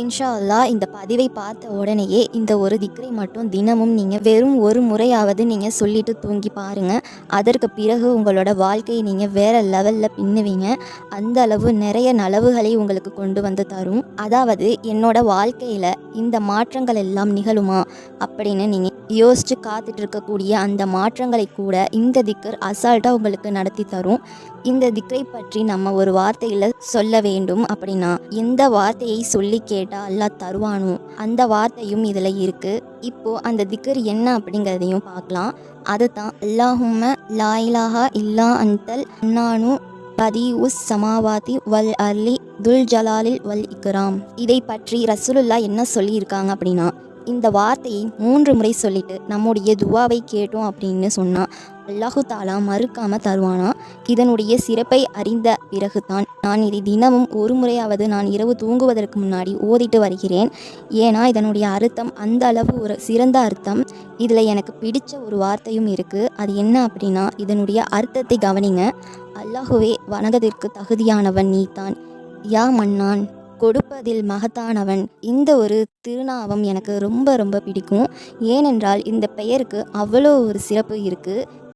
இன்ஷா அல்லாஹ் இந்த பதிவை பார்த்த உடனேயே இந்த ஒரு திக்ரை மட்டும் தினமும் நீங்கள் வெறும் ஒரு முறையாவது நீங்கள் சொல்லிட்டு தூங்கி பாருங்கள் அதற்கு பிறகு உங்களோட வாழ்க்கையை நீங்கள் வேறு லெவலில் பின்னுவீங்க. அந்த அளவு நிறைய நலவுகளை உங்களுக்கு கொண்டு வந்து தரும். அதாவது என்னோட வாழ்க்கையில் இந்த மாற்றங்கள் எல்லாம் நிகழுமா அப்படின்னு நீங்கள் யோசித்து காத்துட்டு இருக்கக்கூடிய அந்த மாற்றங்களை கூட இந்த திக்கர் அசால்ட்டாக உங்களுக்கு நடத்தி தரும். இந்த திக்கரை பற்றி நம்ம ஒரு வார்த்தையில் சொல்ல வேண்டும் அப்படின்னா எந்த வார்த்தையை சொல்லி கேட்டால் அல்லாஹ் தருவானோ? அந்த வார்த்தையும் இதில் இருக்குது இப்போது அந்த திக்கர் என்ன அப்படிங்கிறதையும் பார்க்கலாம். அதுதான் அல்லாஹும்ம லாயிலாஹா இல்லா அந்தல் அன்னானு பதி உஸ் சமாவாதி வல் அர்லி துல் ஜலாலில் வல் இக்ராம். இதை பற்றி ரசூலுல்லா என்ன சொல்லியிருக்காங்க அப்படின்னா இந்த வார்த்தையை மூன்று முறை சொல்லிட்டு நம்முடைய துவாவை கேட்டோம் அப்படின்னு சொன்னால் அல்லாஹு தாலா மறுக்காம தருவானா? இதனுடைய சிறப்பை அறிந்த பிறகுதான் நான் இதை தினமும் ஒரு முறையாவது நான் இரவு தூங்குவதற்கு முன்னாடி ஓதிட்டு வருகிறேன். ஏன்னா இதனுடைய அர்த்தம் அந்த அளவு ஒரு சிறந்த அர்த்தம். இதில் எனக்கு பிடிச்ச ஒரு வார்த்தையும் இருக்குது அது என்ன அப்படின்னா இதனுடைய அர்த்தத்தை கவனிங்க. அல்லாஹுவே வணக்கத்திற்கு தகுதியானவன் நீ தான் யா மன்னான். கொடுப்பதில் மகத்தானவன். இந்த ஒரு திருநாவம் எனக்கு ரொம்ப ரொம்ப பிடிக்கும். ஏனென்றால் இந்த பெயருக்கு அவ்வளோ ஒரு சிறப்பு இருக்குது